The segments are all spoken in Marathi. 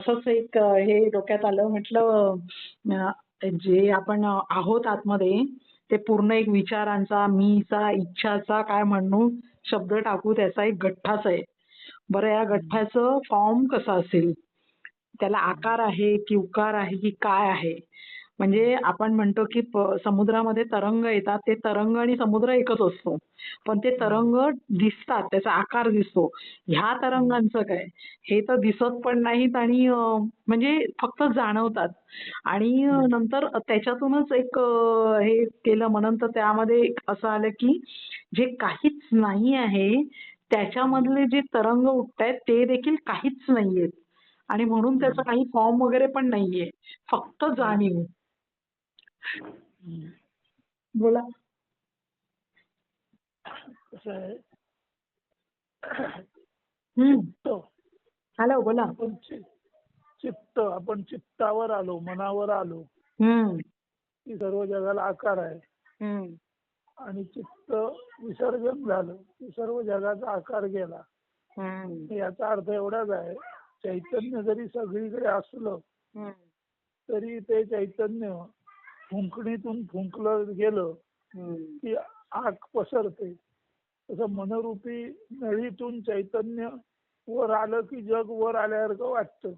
असंच एक हे डोक्यात आलं म्हटलं जे आपण आहोत आतमध्ये ते पूर्ण एक विचारांचा, मीचा, इच्छाचा काय म्हणू शब्द टाकू त्याचा एक गठ्ठाच आहे. बरं या गठ्ठ्याचं फॉर्म कसं असेल? त्याला आकार आहे की उकार आहे की काय आहे? म्हणजे आपण म्हणतो की समुद्रामध्ये तरंग येतात ते तरंग आणि समुद्र एकच असतो. पण ते तरंग दिसतात त्याचा आकार दिसतो. ह्या तरंगांचं काय? हे तर दिसत पण नाहीत आणि म्हणजे फक्त जाणवतात. आणि नंतर त्याच्यातूनच एक हे केलं मनन तर त्यामध्ये एक असं आलं की जे काहीच नाही आहे त्याच्यामधले जे तरंग उठतायत ते देखील काहीच नाहीयेत. आणि म्हणून त्याचा काही फॉर्म वगैरे पण नाहीये. फक्त जाणीव. बोला. कसं आहे हम्म. तो हॅलो बोला. आपण चि- चित्त आपण चित्तावर आलो मनावर आलो हम्म. की सर्व जगाला आकार आहे हम्म. आणि चित्त विसर्जन झालं की सर्व जगाचा आकार गेला हम्म. याचा अर्थ एवढाच आहे चैतन्य जरी सगळीकडे असलं हम्म. तरी ते चैतन्य फुंकणीतून फुंकलं गेलं. की आग पसरते. तसं मनरूपी नळीतून चैतन्य वर आलं की जग वर आल्यासारखं वाटतं.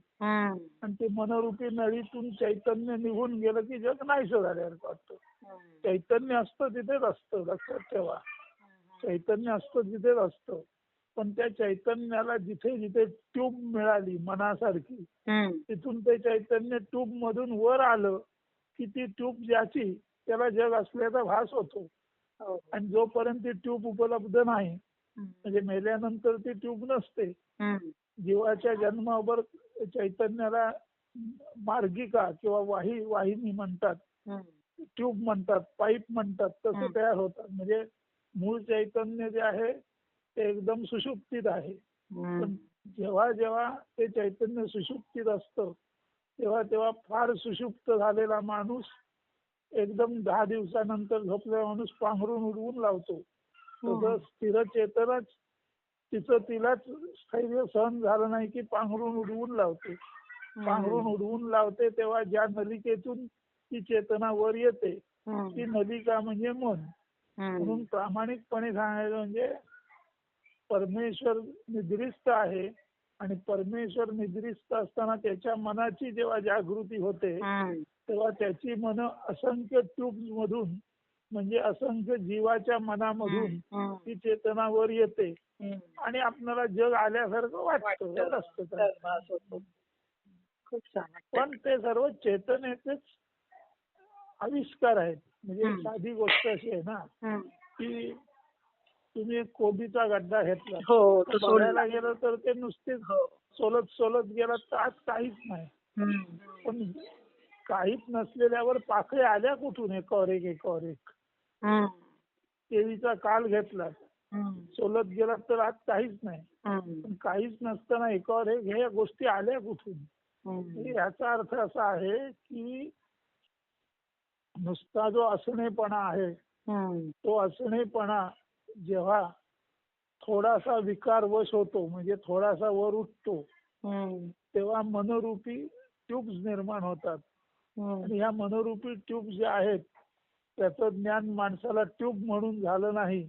आणि ते मनरूपी नळीतून चैतन्य निघून गेलं की जग नाहीसं झाल्यासारखं वाटतं. चैतन्य असतं तिथेच असतं लक्षात ठेवा. चैतन्य असतं तिथेच असतं. पण त्या चैतन्याला जिथे जिथे ट्यूब मिळाली मनासारखी. तिथून ते चैतन्य ट्यूब मधून वर आलं. की ती ट्यूब ज्याची त्याला जग असल्याचा भास होतो हो. आणि जोपर्यंत ती ट्यूब उपलब्ध नाही. म्हणजे मेल्यानंतर ती ट्यूब नसते. जीवाच्या जन्मावर चैतन्याला मार्गिका किंवा वाही वाहिनी म्हणतात. ट्यूब म्हणतात पाईप म्हणतात तसं. तयार होतात म्हणजे मूळ चैतन्य जे आहे ते एकदम सुषुप्तीत आहे पण. जेव्हा जेव्हा ते चैतन्य सुषुप्तीत असतं तेव्हा तेव्हा फार सुषुप्त झालेला माणूस एकदम दहा दिवसानंतर झोपलेला माणूस पांघरून उडवून लावतो. तसं स्थिर चेतनच तिचं तिलाच स्थैर्य सहन झालं नाही की पांघरून उडवून लावते. पांघरून उडवून लावते तेव्हा ज्या नलिकेतून ती चेतना वर येते. ती नलिका म्हणजे मन. म्हणून. प्रामाणिकपणे सांगायचं म्हणजे परमेश्वर निद्रिस्त आहे आणि परमेश्वर निद्रिस्त असताना त्याच्या मनाची जेव्हा जागृती होते. तेव्हा त्याची मन असंख्य ट्यूब्स मधून म्हणजे असंख्य जीवाच्या मनामधून. ती चेतना वर येते. आणि आपल्याला जग आल्यासारखं वाटतं. पण ते सर्व चेतनेचेच आविष्कार आहेत म्हणजे. साधी गोष्ट अशी आहे ना. की तुम्ही एक कोबीचा गड्डा घेतला. हो तो सोडला. गेलं तर ते नुसतेच हो. सोलत सोलत गेला तर आज काहीच नाही. पण काहीच नसलेल्यावर पाकळ्या आल्या कुठून एकावर एक एकावर एक. केळीचा काल घेतला. सोलत गेला तर आज काहीच नाही. काहीच नसताना एकावर एक ह्या गोष्टी आल्या कुठून? याचा अर्थ असा आहे की नुसता जो असणेपणा आहे. तो असणेपणा जेव्हा थोडासा विकार वश होतो म्हणजे थोडासा वर उठतो. तेव्हा मनोरूपी ट्यूब्स निर्माण होतात. आणि ह्या मनोरूपी ट्यूब जे आहेत त्याचं ज्ञान माणसाला ट्यूब म्हणून झालं नाही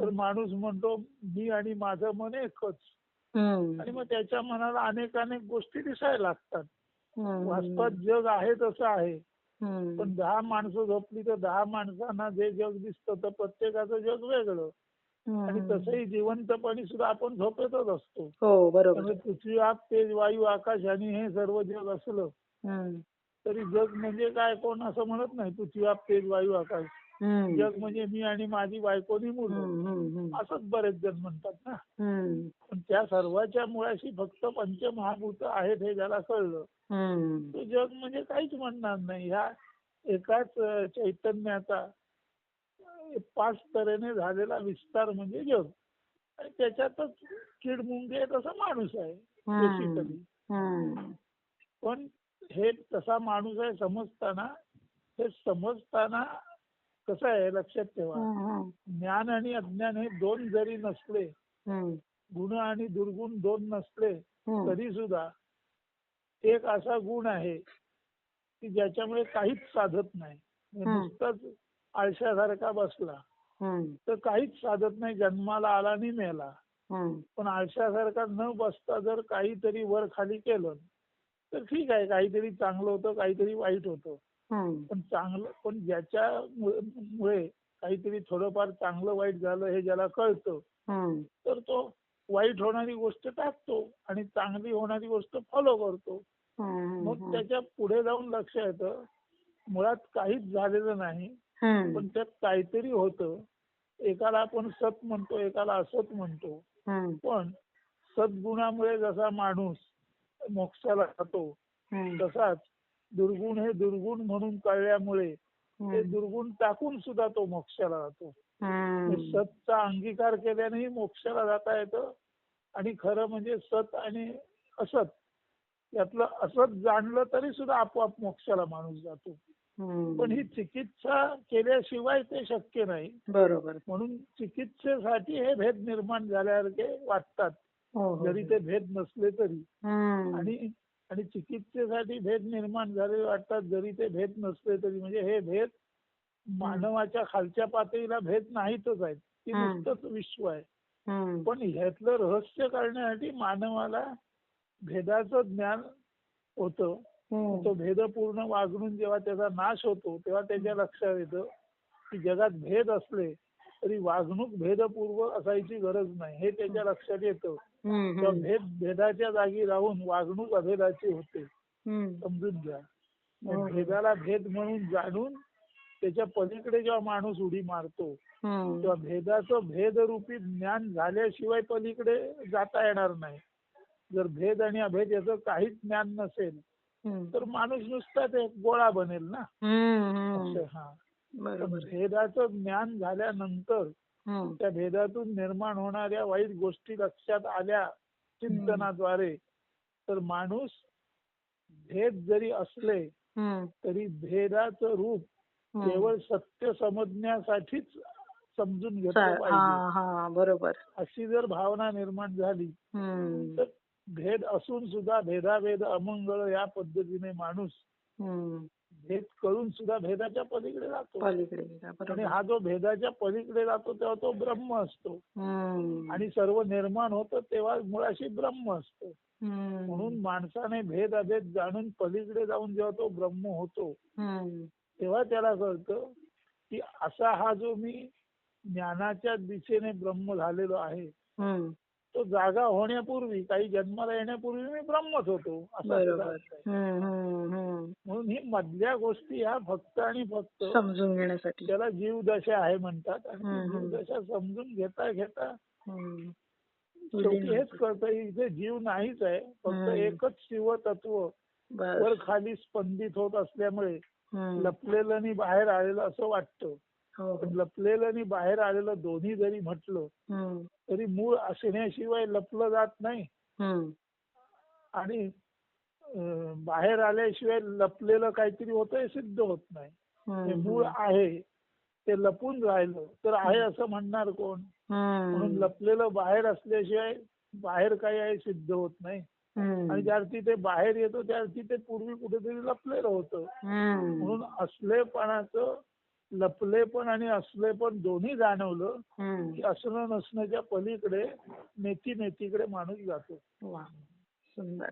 तर. माणूस म्हणतो मी आणि माझं मन एकच. आणि मग त्याच्या मनाला अनेक अनेक गोष्टी दिसायला लागतात. वास्तवात जग आहे तसं आहे. पण दहा माणसं झोपली तर दहा माणसांना जे जग दिसतं तर प्रत्येकाचं जग वेगळं आणि. तसंही जिवंतपणी सुद्धा आपण झोपेतच असतो हो बरोबर त्यामुळे पृथ्वी आप तेज वायू आकाश आणि हे सर्व जग असलं हम्म. तरी जग म्हणजे काय कोण असं म्हणत नाही पृथ्वी आप तेज वायू आकाश. जग म्हणजे मी आणि माझी बायकोनी मुलं. असंच बरेच जण म्हणतात ना. पण त्या सर्वाच्या मुळाशी फक्त पंचमहाभूत आहेत हे ज्याला कळलं. तो जग म्हणजे काहीच म्हणणार नाही ह्या एकाच चैतन्याचा पाच तऱ्हेने झालेला विस्तार म्हणजे जग आणि त्याच्यातच कीड मुंगे आहे तसा माणूस आहे बेसिकली. पण हे तसा माणूस आहे समजताना हे समजताना कसं आहे लक्षात ठेवा. ज्ञान आणि अज्ञान हे दोन जरी नसले. गुण आणि दुर्गुण दोन नसले. तरी सुद्धा एक असा गुण आहे की ज्याच्यामुळे काहीच साधत नाही म्हणजे. नुसताच आळशासारखा बसला तर काहीच साधत नाही जन्माला आला आणि मेला पण आळशासारखा न बसता जर काहीतरी वर खाली केलं तर ठीक आहे काहीतरी चांगलं होतं काहीतरी वाईट होतं पण चांगलं पण ज्याच्या मु- मुळे काहीतरी थोडंफार चांगलं वाईट झालं हे ज्याला कळतं तर तो वाईट होणारी गोष्ट टाकतो आणि चांगली होणारी गोष्ट फॉलो करतो. मग त्याच्या पुढे जाऊन लक्ष येतं मुळात काहीच झालेलं नाही पण त्यात काहीतरी होतं. एकाला आपण सत म्हणतो एकाला असत म्हणतो. पण सद्गुणामुळे जसा माणूस मोक्षाला जातो तसाच दुर्गुण हे दुर्गुण म्हणून कळल्यामुळे ते दुर्गुण टाकून सुद्धा तो मोक्षाला जातो. सतचा अंगीकार केल्यानेही मोक्षाला जाता येतं. आणि खरं म्हणजे सत आणि असत यातलं असत जाणलं तरी सुद्धा आपोआप मोक्षाला माणूस जातो. पण ही चिकित्सा केल्याशिवाय ते शक्य नाही. बरोबर. म्हणून चिकित्सेसाठी हे भेद निर्माण झाल्यासारखे वाटतात. हो हो. जरी ते भेद नसले तरी. आणि आणि चिकित्सेसाठी भेद निर्माण झालेले वाटतात. जरी ते भेद नसले तरी म्हणजे हे भेद मानवाच्या खालच्या पातळीला भेद नाहीतच आहेत. ती. नुसतंच विश्व आहे. पण ह्यातलं रहस्य करण्यासाठी मानवाला भेदाचं ज्ञान होतं. तो भेदपूर्ण वागणून जेव्हा त्याचा नाश होतो तेव्हा त्याच्या लक्षात येतं की जगात भेद असले तरी वागणूक भेदपूर्व असायची गरज नाही. हे त्याच्या लक्षात येतं. हम्म, भेद भेदाच्या जागी राहून वागणूक अभेदाची होते. समजून घ्या. हो. भेदाला भेद म्हणून जाणून त्याच्या पलीकडे जेव्हा माणूस उडी मारतो तेव्हा भेदाचं भेदरूपी ज्ञान झाल्याशिवाय पलीकडे जाता येणार नाही. जर भेद आणि अभेद याचं काहीच ज्ञान नसेल तर माणूस नुसताच एक गोळा बनेल ना? हा. बरोबर. भेदाचं ज्ञान झाल्यानंतर त्या भेदातून निर्माण होणाऱ्या वाईट गोष्टी लक्षात आल्या चिंतनाद्वारे तर माणूस भेद जरी असले तरी भेदाचं रूप. केवळ सत्य समजण्यासाठीच समजून घेतलं पाहिजे. बरोबर. अशी जर भावना निर्माण झाली तर भेद असून सुद्धा भेदाभेद अमंगळ या पद्धतीने माणूस भेद करून सुद्धा भेदाच्या पलीकडे जातो आणि हा जो भेदाच्या पलीकडे जातो तेव्हा तो ब्रह्म असतो. आणि सर्व निर्माण होतं तेव्हा मुळाशी ब्रह्म असतो. म्हणून माणसाने भेद अभेद जाणून पलीकडे जाऊन जेव्हा तो ब्रह्म होतो तेव्हा त्याला कळतं की असा हा जो मी ज्ञानाच्या दिशेने ब्रह्म झालेलो आहे तो जागा होण्यापूर्वी काही जन्माला येण्यापूर्वी मी ब्रह्मच होतो असा. म्हणून ही मधल्या गोष्टी ह्या फक्त आणि फक्त समजून घेण्यासाठी त्याला जीवदशा आहे म्हणतात आणि. जीवदशा समजून घेता घेता. शेवटी हेच कळतं इथे जीव नाहीच आहे फक्त. एकच शिव तत्व बस. वर खाली स्पंदित होत असल्यामुळे. लपलेलं आणि बाहेर आलेलं असं वाटतं लपलेलं आणि बाहेर आलेलं दोन्ही जरी म्हटलं तरी मूळ असण्याशिवाय लपलं जात नाही. आणि बाहेर आल्याशिवाय लपलेलं काहीतरी होतं हे सिद्ध होत नाही. हे मूळ आहे ते लपून राहिलं. तर आहे असं म्हणणार कोण? म्हणून लपलेलं बाहेर असल्याशिवाय बाहेर काही आहे सिद्ध होत नाही. आणि ज्या अर्थी ते बाहेर येतो त्या अर्थी ते पूर्वी कुठेतरी लपलेलं होतं. म्हणून असलेपणाचं लपलेपण आणि असलेपण दोन्ही जाणवलं. की असणं नसण्याच्या पलीकडे नेती नेतीकडे माणूस जातो वा सुंदर